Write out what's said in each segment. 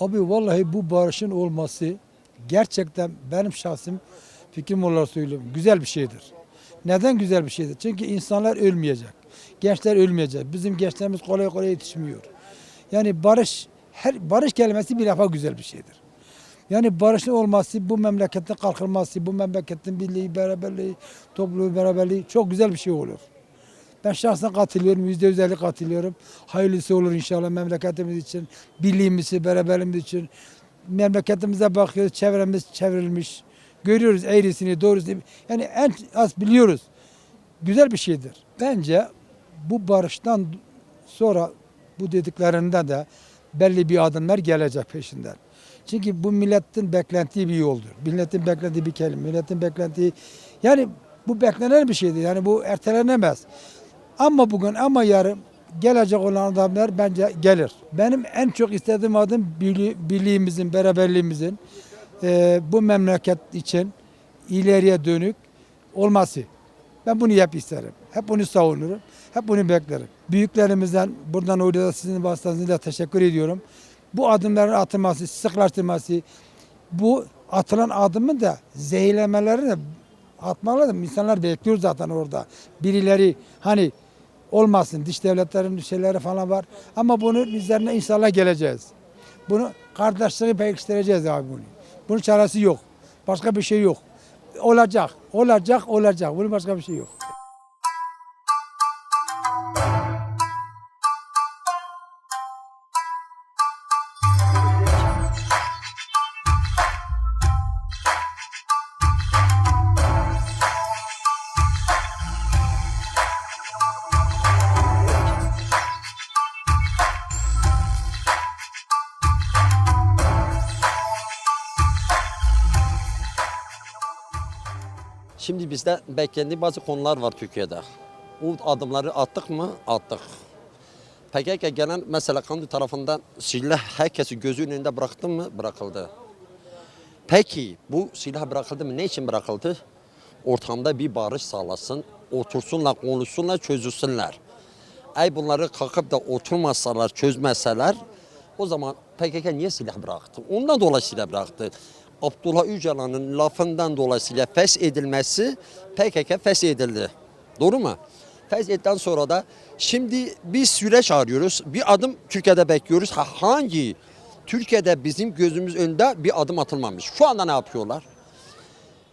Abi vallahi bu barışın olması gerçekten benim şahsım fikrim olarak söylüyorum. Güzel bir şeydir. Neden güzel bir şeydir? Çünkü insanlar ölmeyecek. Gençler ölmeyecek. Bizim gençlerimiz kolay kolay yetişmiyor. Yani barış her barış kelimesi bir defa güzel bir şeydir. Yani barışın olması, bu memleketin kalkınması, bu memleketin birliği, beraberliği, topluluğu, beraberliği çok güzel bir şey olur. Ben şahsen katılıyorum, yüzde yüz elli katılıyorum. Hayırlısı olur inşallah memleketimiz için, birliğimiz için, beraberliğimiz için. Memleketimize bakıyoruz, çevremiz çevrilmiş. Görüyoruz eğrisini, doğrusunu. Yani en az biliyoruz. Güzel bir şeydir. Bence bu barıştan sonra bu dediklerinde de belli bir adımlar gelecek peşinden. Çünkü bu milletin beklentiği bir yoldur. Milletin beklediği bir kelime. Milletin beklentiği yani bu beklenen bir şeydir. Yani bu ertelenemez. Ama bugün ama yarın gelecek olan adamlar bence gelir. Benim en çok istediğim adım birli- birliğimizin, beraberliğimizin eee, bu memleket için ileriye dönük olması. Ben bunu hep isterim. Hep bunu savunurum. Hep bunu beklerim. Büyüklerimizden buradan orada sizin vasıtanızla teşekkür ediyorum. Bu adımların atılması, sıklaştırması, bu atılan adımın da zehirlemelerini de atmalı. İnsanlar bekliyor zaten orada. Birileri hani olmasın dış devletlerin şeyleri falan var. Ama bunun üzerine inşallah geleceğiz. Bunu kardeşliği pekiştireceğiz abi bunu. Bunun çaresi yok. Başka bir şey yok. Olacak, olacak, olacak. Bunun başka bir şey yok. Şimdi bizde beklediği bazı konular var Türkiye'de. O adımları attık mı? Attık. PKK gelen mesela kendi tarafından silah herkesi gözünün önünde bıraktı mı? Bırakıldı. Peki bu silah bırakıldı mı? Ne için bırakıldı? Ortamda bir barış sağlasın, otursunlar, konuşsunlar, çözülsünler. Ay bunları kalkıp da oturmasalar, çözmeseler o zaman PKK niye silah bıraktı? Ondan dolayı silah bıraktı. Abdullah Öcalan'ın lafından dolayısıyla feshedilmesi PKK feshedildi. Doğru mu? Feshedildikten sonra da şimdi bir süreç arıyoruz. Bir adım Türkiye'de bekliyoruz. Ha, hangi? Türkiye'de bizim gözümüz önünde bir adım atılmamış. Şu anda ne yapıyorlar?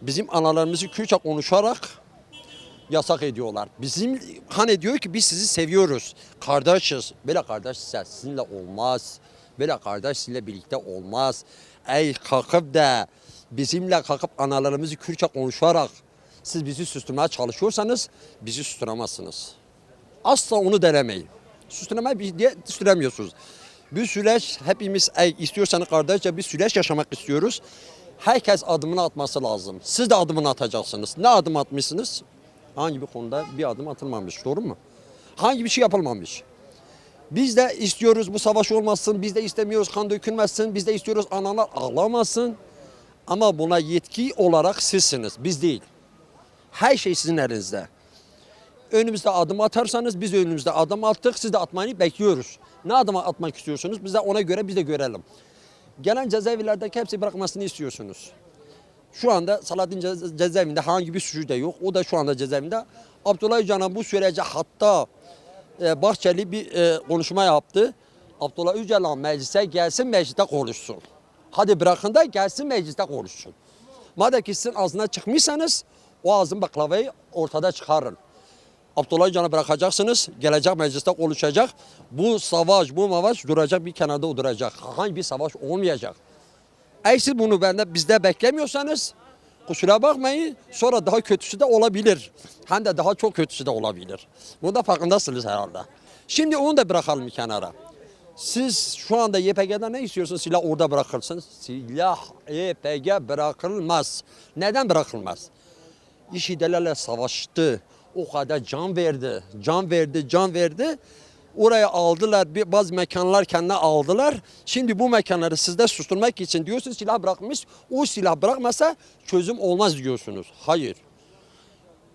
Bizim analarımızı Kürtçe konuşarak yasak ediyorlar. Bizim hani diyor ki biz sizi seviyoruz. Kardeşiz. Böyle kardeş sizinle olmaz. Böyle kardeş sizinle birlikte olmaz. Ey kalkıp da bizimle kalkıp analarımızı Kürtçe konuşarak siz bizi susturmaya çalışıyorsanız bizi susturamazsınız. Asla onu denemeyin. Susturmayı bir diye susturamıyorsunuz. Bir süreç hepimiz ey istiyorsanız kardeşçe bir süreç yaşamak istiyoruz. Herkes adımını atması lazım. Siz de adımını atacaksınız. Ne adım atmışsınız? Hangi bir konuda bir adım atılmamış. Doğru mu? Hangi bir şey yapılmamış? Biz de istiyoruz bu savaş olmasın. Biz de istemiyoruz kan dökülmesin. Biz de istiyoruz analar ağlamasın. Ama buna yetki olarak sizsiniz. Biz değil. Her şey sizin elinizde. Önümüzde adım atarsanız biz önümüzde adım attık. Siz de atmayı bekliyoruz. Ne adım atmak istiyorsunuz? Biz de ona göre biz de görelim. Gelen cezaevlerdeki hepsi bırakmasını istiyorsunuz. Şu anda ceza- cezaevinde herhangi bir suçu da yok. O da şu anda cezaevinde. Abdullah Öcalan bu sürece hatta e, Bahçeli bir e, konuşma yaptı. Abdullah Öcalan meclise gelsin mecliste konuşsun. Hadi bırakın da gelsin mecliste konuşsun. Madem ki sizin ağzına çıkmışsanız o ağzın baklavayı ortada çıkarın. Abdullah Öcalan'ı bırakacaksınız. Gelecek mecliste konuşacak. Bu savaş, bu mavaş duracak bir kenarda duracak. Herhangi bir savaş olmayacak. Eğer siz bunu bende bizde beklemiyorsanız kusura bakmayın sonra daha kötüsü de olabilir. Hem de daha çok kötüsü de olabilir. Bunda farkındasınız herhalde. Şimdi onu da bırakalım kenara. Siz şu anda YPG'den ne istiyorsunuz? Silah orada bırakılsın. Silah YPG bırakılmaz. Neden bırakılmaz? İşidelerle savaştı. O kadar can verdi. Can verdi, can verdi. Oraya aldılar, bir bazı mekanlar kendine aldılar. Şimdi bu mekanları sizde susturmak için diyorsunuz silah bırakmış. O silah bırakmasa çözüm olmaz diyorsunuz. Hayır.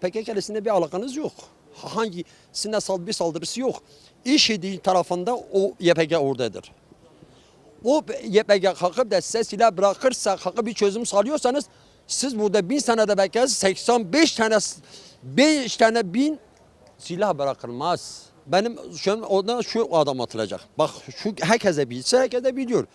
PKK'lisinde bir alakanız yok. Hangi sal bir saldırısı yok. İşidi tarafında o YPG oradadır. O YPG kalkıp da size silah bırakırsa, kalkıp bir çözüm sağlıyorsanız siz burada bin senede beklersiniz 85 tane 5 tane bin silah bırakılmaz. Benim şu an oradan şu adam atılacak. Bak şu herkese bilse herkese biliyor.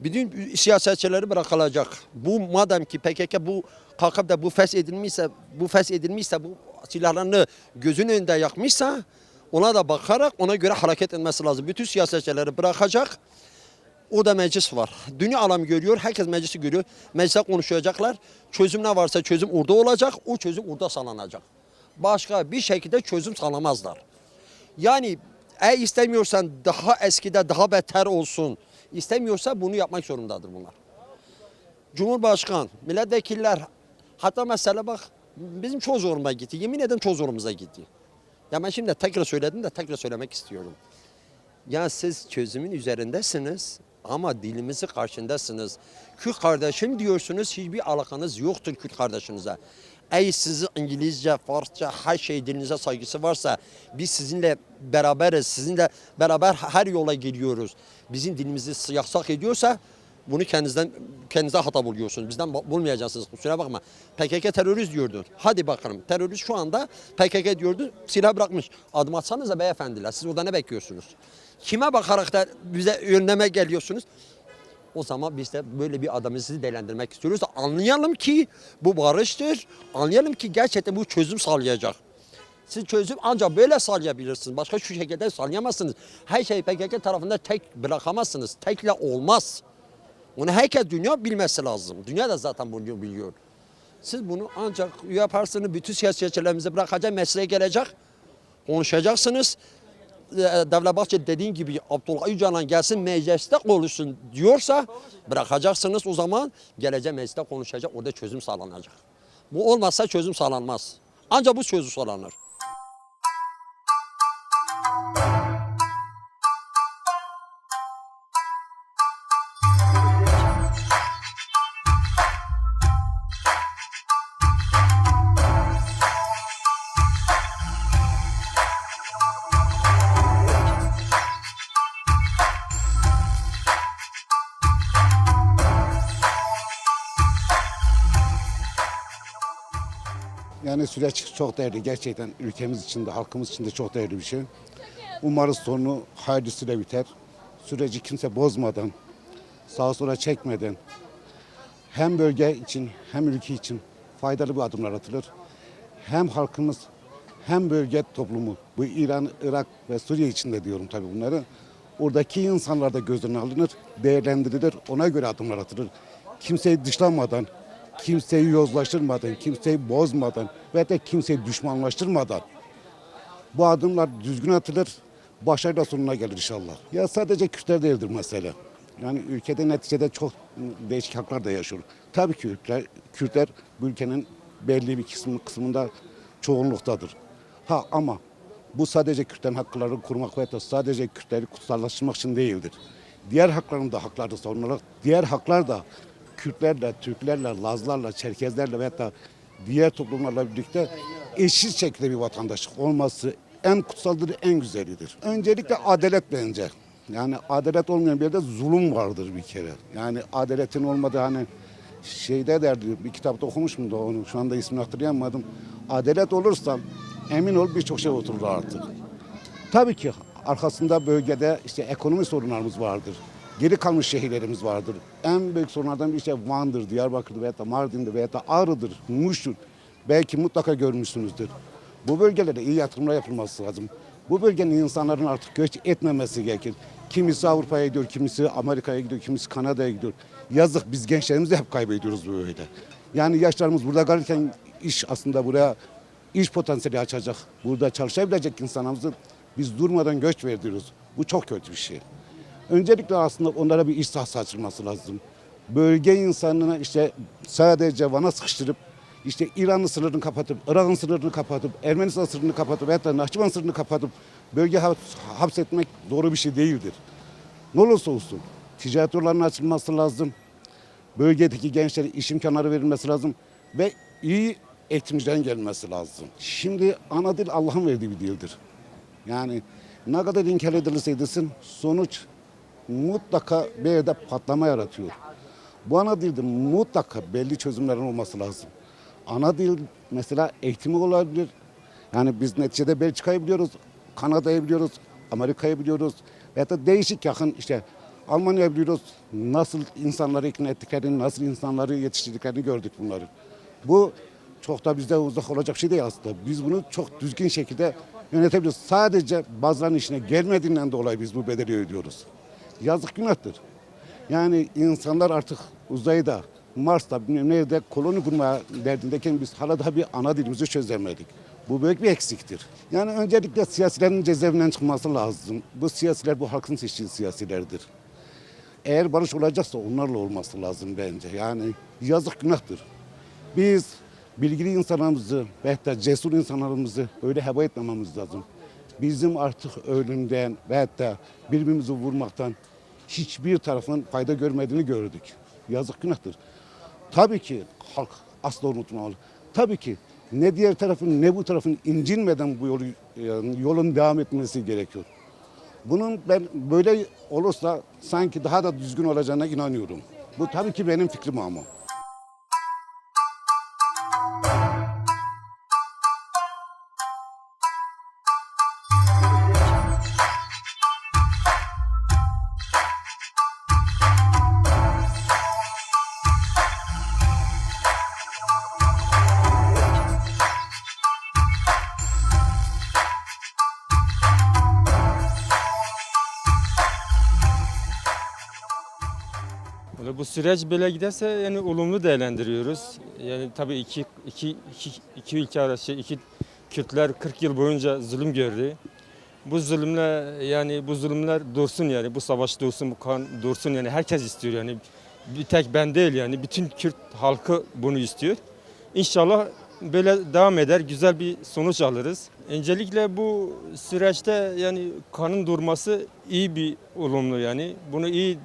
Bütün siyasetçileri bırakılacak. Bu madem ki PKK bu kalkıp da bu fes edilmişse, bu fes edilmişse, bu silahlarını gözünün önünde yakmışsa ona da bakarak ona göre hareket etmesi lazım. Bütün siyasetçileri bırakacak. O da meclis var. Dünya alam görüyor, herkes meclisi görüyor. Mecliste konuşacaklar. Çözüm ne varsa çözüm orada olacak. O çözüm orada sağlanacak. Başka bir şekilde çözüm sağlamazlar. Yani eğer istemiyorsan daha eskide daha beter olsun. istemiyorsa bunu yapmak zorundadır bunlar. Cumhurbaşkan, milletvekiller hatta mesela bak bizim çok zoruma gitti. Yemin ederim çok zorumuza gitti. Ya ben şimdi tekrar söyledim de tekrar söylemek istiyorum. Ya siz çözümün üzerindesiniz ama dilimizi karşındasınız. Kürt kardeşim diyorsunuz hiçbir alakanız yoktur Kürt kardeşinize. Ey sizi İngilizce, Farsça her şey dilinize saygısı varsa biz sizinle beraberiz. Sizinle beraber her yola geliyoruz. Bizim dilimizi yasak ediyorsa bunu kendinizden kendinize hata buluyorsunuz. Bizden bu- bulmayacaksınız. Kusura bakma. PKK terörist diyordu. Hadi bakalım. Terörist şu anda PKK diyordu. Silah bırakmış. Adım atsanıza beyefendiler. Siz orada ne bekliyorsunuz? Kime bakarak da bize önleme geliyorsunuz? O zaman biz de böyle bir adamı sizi değerlendirmek istiyoruz anlayalım ki bu barıştır. Anlayalım ki gerçekten bu çözüm sağlayacak. Siz çözüm ancak böyle sağlayabilirsiniz. Başka şu şekilde sağlayamazsınız. Her şeyi PKK tarafında tek bırakamazsınız. Tekle olmaz. Bunu herkes dünya bilmesi lazım. Dünya da zaten bunu biliyor. Siz bunu ancak yaparsınız. Bütün siyasetçilerimizi bırakacak, mesleğe gelecek. Konuşacaksınız. Devlet Bahçeli dediğin gibi Abdullah Öcalan gelsin mecliste konuşsun diyorsa bırakacaksınız o zaman gelecek mecliste konuşacak orada çözüm sağlanacak. Bu olmazsa çözüm sağlanmaz. Ancak bu çözüm sağlanır. Yani süreç çok değerli. Gerçekten ülkemiz için de halkımız için de çok değerli bir şey. Umarız sonu hayırlısıyla biter. Süreci kimse bozmadan, sağa sola çekmeden hem bölge için hem ülke için faydalı bir adımlar atılır. Hem halkımız hem bölge toplumu, bu İran, Irak ve Suriye için de diyorum tabii bunları. Oradaki insanlar da göz önüne alınır, değerlendirilir, ona göre adımlar atılır. Kimseyi dışlamadan, kimseyi yozlaştırmadan, kimseyi bozmadan ve de kimseyi düşmanlaştırmadan bu adımlar düzgün atılır, başarıyla sonuna gelir inşallah. Ya sadece Kürtler değildir mesele. Yani ülkede neticede çok değişik haklar da yaşıyor. Tabii ki Kürtler, Kürtler bu ülkenin belli bir kısmı, kısmında çoğunluktadır. Ha ama bu sadece Kürtlerin haklarını korumak ve sadece Kürtleri kutsallaştırmak için değildir. Diğer hakların da hakları savunarak, diğer haklar da Kürtlerle, Türklerle, Lazlarla, Çerkezlerle ve da diğer toplumlarla birlikte eşit şekilde bir vatandaşlık olması en kutsaldır, en güzelidir. Öncelikle adalet bence. Yani adalet olmayan bir yerde zulüm vardır bir kere. Yani adaletin olmadığı hani şeyde derdi bir kitapta okumuşum da onu şu anda ismini hatırlayamadım. Adalet olursa emin ol birçok şey oturur artık. Tabii ki arkasında bölgede işte ekonomi sorunlarımız vardır. Geri kalmış şehirlerimiz vardır. En büyük sorunlardan bir şey Van'dır, Diyarbakır'dır veyahut da Mardin'dir veyahut da Ağrı'dır, Muş'tur. Belki mutlaka görmüşsünüzdür. Bu bölgelere iyi yatırımlar yapılması lazım. Bu bölgenin insanların artık göç etmemesi gerekir. Kimisi Avrupa'ya gidiyor, kimisi Amerika'ya gidiyor, kimisi Kanada'ya gidiyor. Yazık biz gençlerimizi hep kaybediyoruz böyle. Yani yaşlarımız burada kalırken iş aslında buraya iş potansiyeli açacak. Burada çalışabilecek insanlarımızı biz durmadan göç veriyoruz. Bu çok kötü bir şey. Öncelikle aslında onlara bir iş sahası açılması lazım. Bölge insanına işte sadece Van'a sıkıştırıp işte İran'ın sınırını kapatıp, Irak'ın sınırını kapatıp, Ermenistan sınırını kapatıp hatta Nahçıvan sınırını kapatıp bölge haps- hapsetmek doğru bir şey değildir. Ne olursa olsun ticaret yollarının açılması lazım. Bölgedeki gençlere iş imkanları verilmesi lazım ve iyi eğitimcilerin gelmesi lazım. Şimdi ana dil Allah'ın verdiği bir dildir. Yani ne kadar inkar edilirse edilsin sonuç mutlaka bir yerde patlama yaratıyor. Bu ana dilde mutlaka belli çözümlerin olması lazım. Ana dil mesela eğitimi olabilir. Yani biz neticede Belçika'yı biliyoruz, Kanada'yı biliyoruz, Amerika'yı biliyoruz. Veya da değişik yakın işte Almanya'yı biliyoruz. Nasıl insanları ikna ettiklerini, nasıl insanları yetiştirdiklerini gördük bunları. Bu çok da bizde uzak olacak şey değil aslında. Biz bunu çok düzgün şekilde yönetebiliyoruz. Sadece bazılarının işine gelmediğinden dolayı biz bu bedeli ödüyoruz. Yazık günahtır. Yani insanlar artık uzayda, Mars'ta bilmem nerede koloni kurmaya derdindeyken biz hala daha bir ana dilimizi çözemedik. Bu büyük bir eksiktir. Yani öncelikle siyasilerin cezaevinden çıkması lazım. Bu siyasiler bu halkın seçtiği siyasilerdir. Eğer barış olacaksa onlarla olması lazım bence. Yani yazık günahtır. Biz bilgili insanlarımızı ve hatta cesur insanlarımızı öyle heba etmememiz lazım. Bizim artık ölümden ve hatta birbirimizi vurmaktan hiçbir tarafın fayda görmediğini gördük. Yazık günahtır. Tabii ki halk asla unutmamalı. Tabii ki ne diğer tarafın ne bu tarafın incinmeden bu yolu, yani yolun devam etmesi gerekiyor. Bunun ben böyle olursa sanki daha da düzgün olacağına inanıyorum. Bu tabii ki benim fikrim ama. Bu süreç böyle giderse yani olumlu değerlendiriyoruz. Yani tabii iki, iki, iki, iki ülke arası, iki Kürtler 40 yıl boyunca zulüm gördü. Bu zulümler yani bu zulümler dursun yani bu savaş dursun, bu kan dursun yani herkes istiyor yani. Bir tek ben değil yani bütün Kürt halkı bunu istiyor. İnşallah böyle devam eder, güzel bir sonuç alırız. Öncelikle bu süreçte yani kanın durması iyi bir olumlu yani. Bunu iyi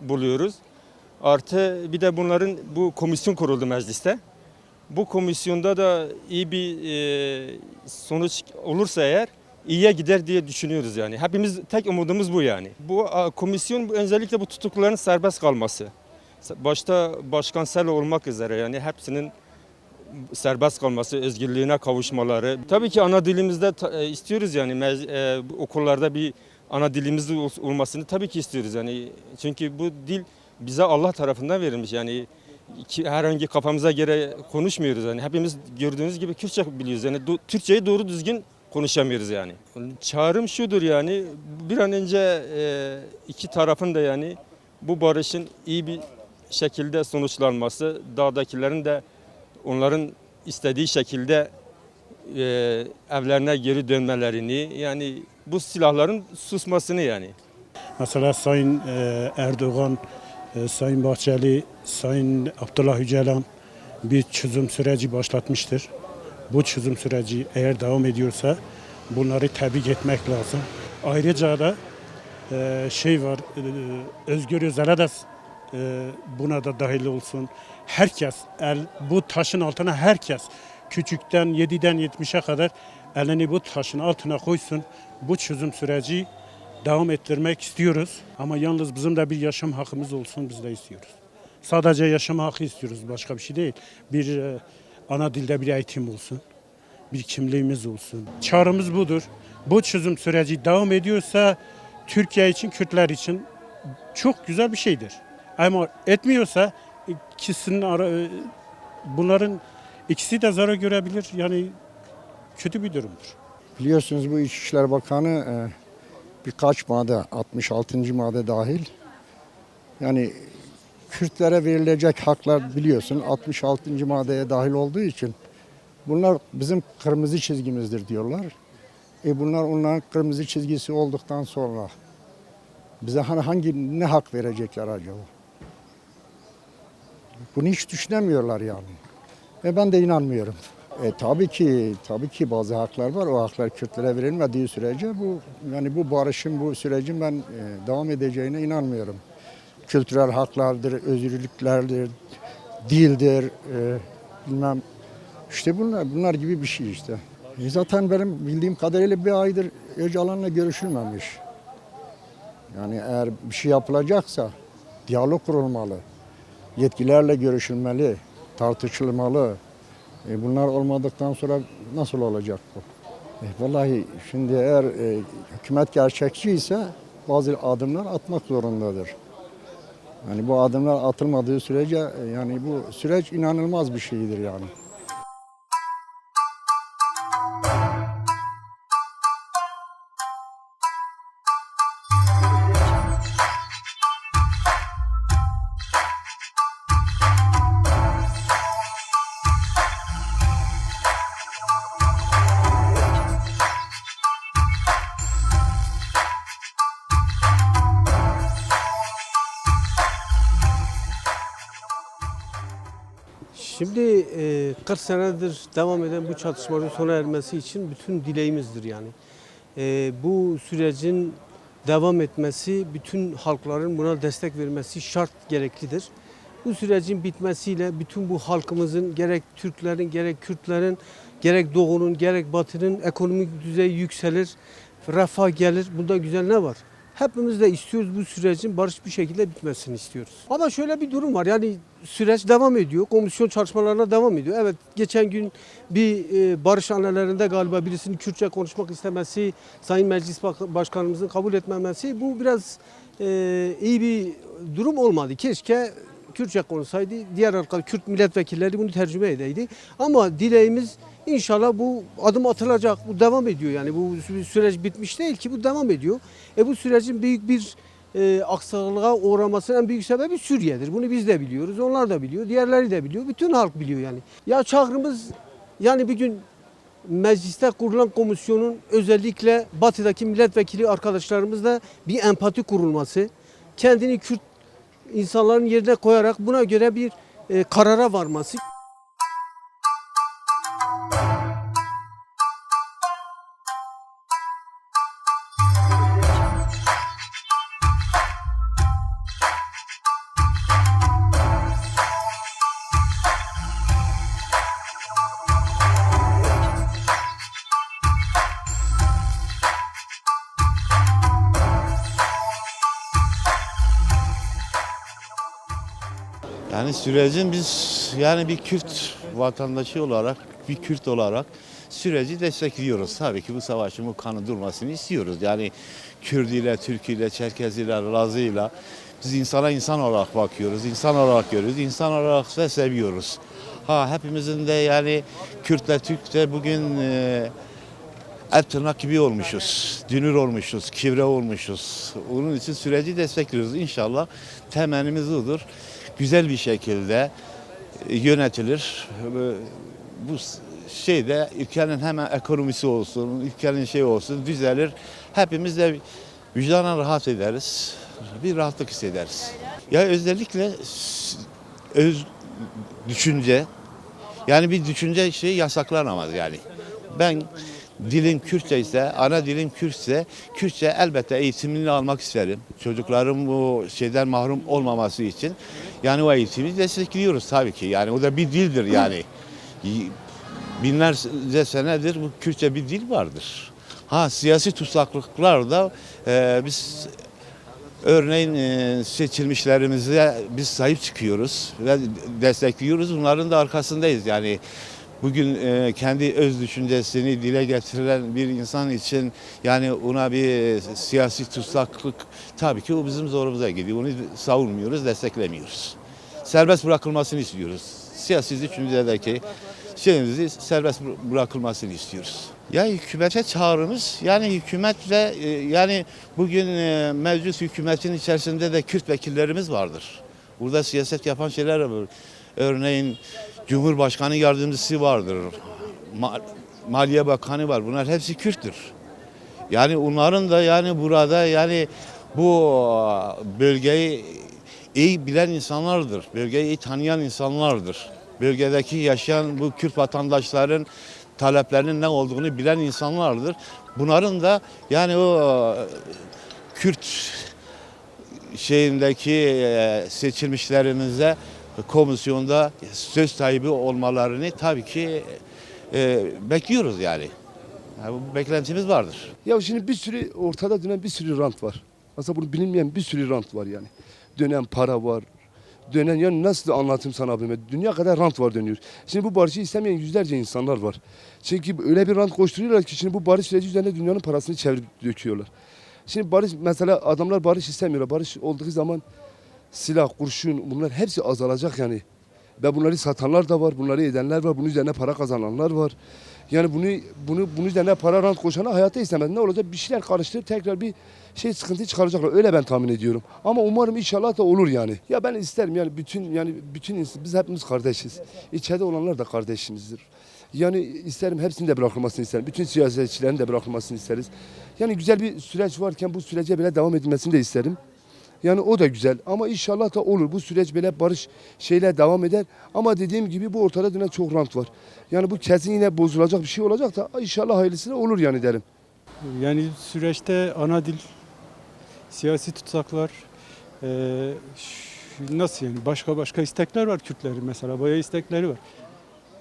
buluyoruz. Artı bir de bunların bu komisyon kuruldu mecliste. Bu komisyonda da iyi bir e, sonuç olursa eğer iyiye gider diye düşünüyoruz yani. Hepimiz tek umudumuz bu yani. Bu komisyon özellikle bu tutukluların serbest kalması. Başta Başkan Selo olmak üzere yani hepsinin serbest kalması, özgürlüğüne kavuşmaları. Tabii ki ana dilimizde e, istiyoruz yani e, okullarda bir ana dilimiz ol- olmasını tabii ki istiyoruz yani. Çünkü bu dil bize Allah tarafından verilmiş yani ki herhangi kafamıza göre konuşmuyoruz yani. Hepimiz gördüğünüz gibi Kürtçe biliyoruz yani do- Türkçeyi doğru düzgün konuşamıyoruz yani. Çağrım şudur yani bir an önce e, iki tarafın da yani bu barışın iyi bir şekilde sonuçlanması, dağdakilerin de onların istediği şekilde e, evlerine geri dönmelerini yani bu silahların susmasını yani. Mesela Sayın e, Erdoğan, e, Sayın Bahçeli, Sayın Abdullah Öcalan bir çözüm süreci başlatmıştır. Bu çözüm süreci eğer devam ediyorsa bunları tebrik etmek lazım. Ayrıca da e, şey var, e, Özgür Özel'e de e, buna da dahil olsun. Herkes, el, bu taşın altına herkes, küçükten 7'den 70'e kadar elini bu taşın altına koysun. Bu çözüm süreci devam ettirmek istiyoruz. Ama yalnız bizim de bir yaşam hakkımız olsun biz de istiyoruz. Sadece yaşam hakkı istiyoruz başka bir şey değil. Bir e, ana dilde bir eğitim olsun. Bir kimliğimiz olsun. Çağrımız budur. Bu çözüm süreci devam ediyorsa Türkiye için, Kürtler için çok güzel bir şeydir. Ama etmiyorsa ikisinin ara, e, bunların ikisi de zarar görebilir. Yani kötü bir durumdur. Biliyorsunuz bu İçişleri Bakanı e, birkaç madde, 66. madde dahil. Yani Kürtlere verilecek haklar biliyorsun 66. maddeye dahil olduğu için bunlar bizim kırmızı çizgimizdir diyorlar. E bunlar onların kırmızı çizgisi olduktan sonra bize hani hangi ne hak verecekler acaba? Bunu hiç düşünemiyorlar yani. Ve ben de inanmıyorum. E, tabii ki tabii ki bazı haklar var. O haklar Kürtlere verilmediği sürece bu yani bu barışın bu sürecin ben e, devam edeceğine inanmıyorum. Kültürel haklardır, özgürlüklerdir, dildir, e, bilmem işte bunlar bunlar gibi bir şey işte. E, zaten benim bildiğim kadarıyla bir aydır Öcalan'la görüşülmemiş. Yani eğer bir şey yapılacaksa diyalog kurulmalı. Yetkilerle görüşülmeli, tartışılmalı. E, bunlar olmadıktan sonra nasıl olacak bu? E, vallahi şimdi eğer e, hükümet gerçekçi ise bazı adımlar atmak zorundadır. Yani bu adımlar atılmadığı sürece e, yani bu süreç inanılmaz bir şeydir yani. Şimdi e, 40 senedir devam eden bu çatışmaların sona ermesi için bütün dileğimizdir yani. E, bu sürecin devam etmesi, bütün halkların buna destek vermesi şart gereklidir. Bu sürecin bitmesiyle bütün bu halkımızın gerek Türklerin gerek Kürtlerin gerek Doğu'nun gerek Batı'nın ekonomik düzeyi yükselir, refah gelir. Bunda güzel ne var? Hepimiz de istiyoruz bu sürecin barış bir şekilde bitmesini istiyoruz. Ama şöyle bir durum var yani süreç devam ediyor. Komisyon çalışmalarına devam ediyor. Evet geçen gün bir e, barış annelerinde galiba birisinin Kürtçe konuşmak istemesi, Sayın Meclis Başkanımızın kabul etmemesi bu biraz e, iyi bir durum olmadı. Keşke Kürtçe konuşsaydı, diğer arka Kürt milletvekilleri bunu tercüme edeydi. Ama dileğimiz inşallah bu adım atılacak, bu devam ediyor yani bu sü- süreç bitmiş değil ki bu devam ediyor. E bu sürecin büyük bir e, aksaklığa uğramasının en büyük sebebi Suriye'dir. Bunu biz de biliyoruz, onlar da biliyor, diğerleri de biliyor, bütün halk biliyor yani. Ya çağrımız yani bir gün mecliste kurulan komisyonun özellikle batıdaki milletvekili arkadaşlarımızla bir empati kurulması, kendini Kürt insanların yerine koyarak buna göre bir e, karara varması. Yani sürecin biz yani bir Kürt vatandaşı olarak, bir Kürt olarak süreci destekliyoruz. Tabii ki bu savaşın bu kanı durmasını istiyoruz. Yani Kürdiyle, Türküyle, Çerkeziyle, Lazıyla biz insana insan olarak bakıyoruz, insan olarak görüyoruz, insan olarak da seviyoruz. Ha hepimizin de yani Kürtle, Türk'te bugün e, et tırnak gibi olmuşuz. Dünür olmuşuz, kivre olmuşuz. Onun için süreci destekliyoruz. İnşallah temennimiz odur. Güzel bir şekilde e, yönetilir. Bu- şeyde ülkenin hemen ekonomisi olsun, ülkenin şey olsun düzelir. Hepimiz de vicdanen rahat ederiz. Bir rahatlık hissederiz. Ya özellikle öz düşünce yani bir düşünce şeyi yasaklanamaz yani. Ben dilim Kürtçe ise, ana dilim Kürtçe, Kürtçe elbette eğitimini almak isterim. Çocukların bu şeyden mahrum olmaması için. Yani o eğitimi destekliyoruz tabii ki. Yani o da bir dildir yani. Binlerce senedir bu Kürtçe bir dil vardır. Ha siyasi tutsaklıklar da e, biz Örneğin e, seçilmişlerimize biz sahip çıkıyoruz ve destekliyoruz. Bunların da arkasındayız. Yani bugün e, kendi öz düşüncesini dile getiren bir insan için yani ona bir siyasi tutsaklık tabii ki o bizim zorumuza gidiyor. Onu savunmuyoruz, desteklemiyoruz. Serbest bırakılmasını istiyoruz. Siyasi düşüncedeki şeyimizi serbest bıra- bırakılmasını istiyoruz. Ya hükümete çağrımız yani hükümetle e, yani bugün e, mevcut hükümetin içerisinde de Kürt vekillerimiz vardır. Burada siyaset yapan şeyler var. Örneğin Cumhurbaşkanı yardımcısı vardır. Ma- Maliye Bakanı var. Bunlar hepsi Kürttür. Yani onların da yani burada yani bu bölgeyi iyi bilen insanlardır. Bölgeyi iyi tanıyan insanlardır. Bölgedeki yaşayan bu Kürt vatandaşların taleplerinin ne olduğunu bilen insanlardır. Bunların da yani o Kürt şeyindeki e, seçilmişlerimize komisyonda söz sahibi olmalarını tabii ki e, bekliyoruz yani. Yani bu beklentimiz vardır. Ya şimdi bir sürü ortada dönen bir sürü rant var. Aslında bunu bilinmeyen bir sürü rant var yani. Dönen para var. Dönen yani nasıl anlatayım sana abime? Dünya kadar rant var dönüyor. Şimdi bu barışı istemeyen yüzlerce insanlar var. Çünkü öyle bir rant koşturuyorlar ki şimdi bu barış süreci üzerine dünyanın parasını çevirip döküyorlar. Şimdi barış mesela adamlar barış istemiyorlar. Barış olduğu zaman silah, kurşun bunlar hepsi azalacak yani. Ve bunları satanlar da var, bunları edenler var, bunun üzerine para kazananlar var. Yani bunu bunu bunun üzerine para rant koşana hayatta istemez. Ne olacak? Bir şeyler karıştırıp tekrar bir şey sıkıntı çıkaracaklar. Öyle ben tahmin ediyorum. Ama umarım inşallah da olur yani. Ya ben isterim yani bütün yani bütün ins- biz hepimiz kardeşiz. İçeride olanlar da kardeşimizdir. Yani isterim hepsinin de bırakılmasını isterim. Bütün siyasetçilerin de bırakılmasını isteriz. Yani güzel bir süreç varken bu sürece bile devam edilmesini de isterim. Yani o da güzel ama inşallah da olur. Bu süreç böyle barış şeyle devam eder. Ama dediğim gibi bu ortada dönen çok rant var. Yani bu kesin yine bozulacak bir şey olacak da inşallah hayırlısı da olur yani derim. Yani süreçte ana dil, siyasi tutsaklar, eee, ş- nasıl yani başka başka istekler var Kürtlerin mesela bayağı istekleri var.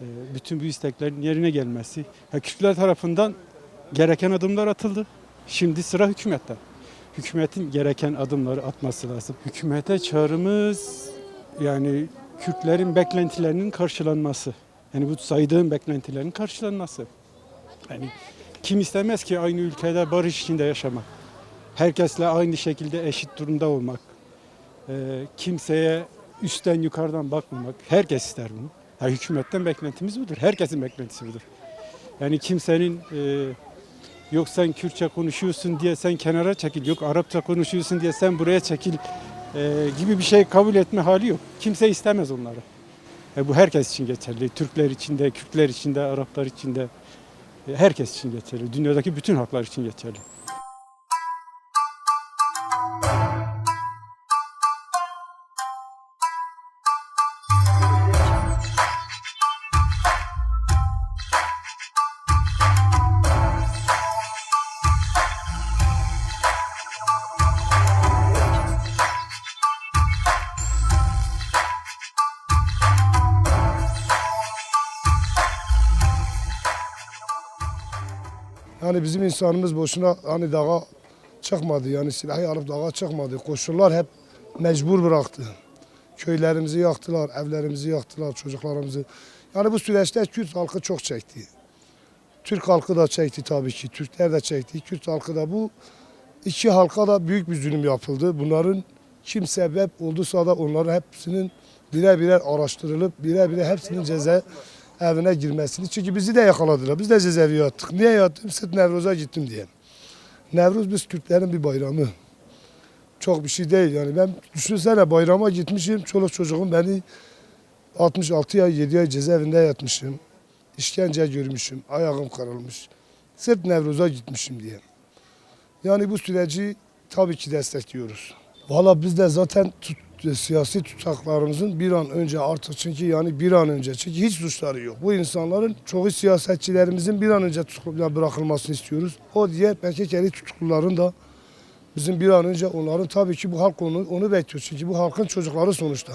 Eee, bütün bu isteklerin yerine gelmesi. Ha, Kürtler tarafından gereken adımlar atıldı. Şimdi sıra hükümette. Hükümetin gereken adımları atması lazım. Hükümete çağrımız yani Kürtlerin beklentilerinin karşılanması. Yani bu saydığım beklentilerin karşılanması. Yani kim istemez ki aynı ülkede barış içinde yaşamak? Herkesle aynı şekilde eşit durumda olmak. Ee, kimseye üstten yukarıdan bakmamak. Herkes ister bunu. Ha, hükümetten beklentimiz budur. Herkesin beklentisi budur. Yani kimsenin e, yok sen Kürtçe konuşuyorsun diye sen kenara çekil, yok Arapça konuşuyorsun diye sen buraya çekil e, gibi bir şey kabul etme hali yok. Kimse istemez onları. E, bu herkes için geçerli. Türkler için de, Kürtler için de, Araplar için de. E, Herkes için geçerli. Dünyadaki bütün halklar için geçerli. Yani bizim insanımız boşuna hani dağa çıkmadı. Yani silahı alıp dağa çıkmadı. Koşullar hep mecbur bıraktı. Köylerimizi yaktılar, evlerimizi yaktılar, çocuklarımızı. Yani bu süreçte Kürt halkı çok çekti. Türk halkı da çekti tabii ki. Türkler de çekti. Kürt halkı da bu iki halka da büyük bir zulüm yapıldı. Bunların kim sebep olduysa da onların hepsinin birer birer araştırılıp birer birer hepsinin ceza evine girmesini. Çünkü bizi de yakaladılar. Biz de cezaevine yattık. Niye yattım? Sırf Nevruz'a gittim diye. Nevruz biz Kürtlerin bir bayramı. Çok bir şey değil yani. Ben düşünsene bayrama gitmişim. Çoluk çocuğum beni 66 ay 7 ay cezaevinde yatmışım. İşkence görmüşüm. Ayağım kırılmış. Sırf Nevruz'a gitmişim diye. Yani bu süreci tabii ki destekliyoruz. Valla biz de zaten tut, siyasi tutaklarımızın bir an önce artık çünkü yani bir an önce çünkü hiç suçları yok. Bu insanların çoğu siyasetçilerimizin bir an önce tutukluya bırakılmasını istiyoruz. O diğer PKK'li tutukluların da bizim bir an önce onların tabii ki bu halk onu, onu bekliyor. Çünkü bu halkın çocukları sonuçta.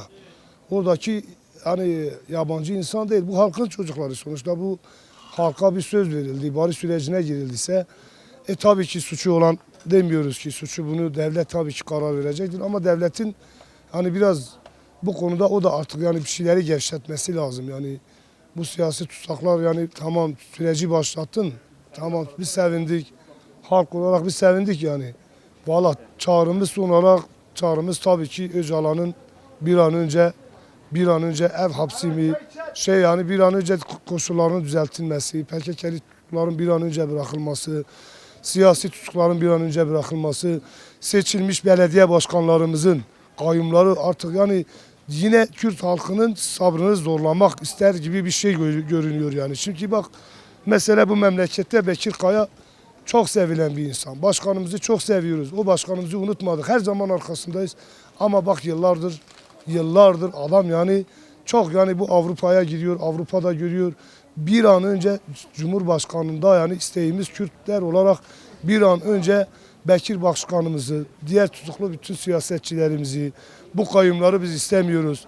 Oradaki hani yabancı insan değil bu halkın çocukları sonuçta bu halka bir söz verildi, barış sürecine girildiyse e tabii ki suçu olan demiyoruz ki suçu bunu devlet tabii ki karar verecektir ama devletin hani biraz bu konuda o da artık yani bir şeyleri gevşetmesi lazım. Yani bu siyasi tutsaklar yani tamam süreci başlattın tamam biz sevindik halk olarak biz sevindik yani. Valla çağrımız son olarak çağrımız tabii ki Öcalan'ın bir an önce bir an önce ev hapsi mi şey yani bir an önce koşullarının düzeltilmesi, PKK'li tutukların bir an önce bırakılması, siyasi tutukların bir an önce bırakılması, seçilmiş belediye başkanlarımızın kayyumları artık yani yine Kürt halkının sabrını zorlamak ister gibi bir şey gör- görünüyor yani. Çünkü bak mesela bu memlekette Bekir Kaya çok sevilen bir insan. Başkanımızı çok seviyoruz. O başkanımızı unutmadık. Her zaman arkasındayız. Ama bak yıllardır yıllardır adam yani çok yani bu Avrupa'ya gidiyor. Avrupa'da görüyor. Bir an önce Cumhurbaşkanı'nda yani isteğimiz Kürtler olarak bir an önce Bekir Başkanımızı, diğer tutuklu bütün siyasetçilerimizi, bu kayyumları biz istemiyoruz.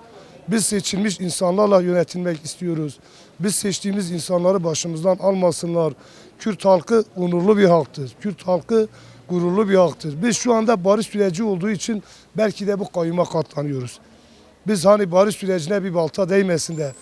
Biz seçilmiş insanlarla yönetilmek istiyoruz. Biz seçtiğimiz insanları başımızdan almasınlar. Kürt halkı onurlu bir halktır. Kürt halkı gururlu bir haktır. Biz şu anda barış süreci olduğu için belki de bu kayyuma katlanıyoruz. Biz hani barış sürecine bir balta değmesin de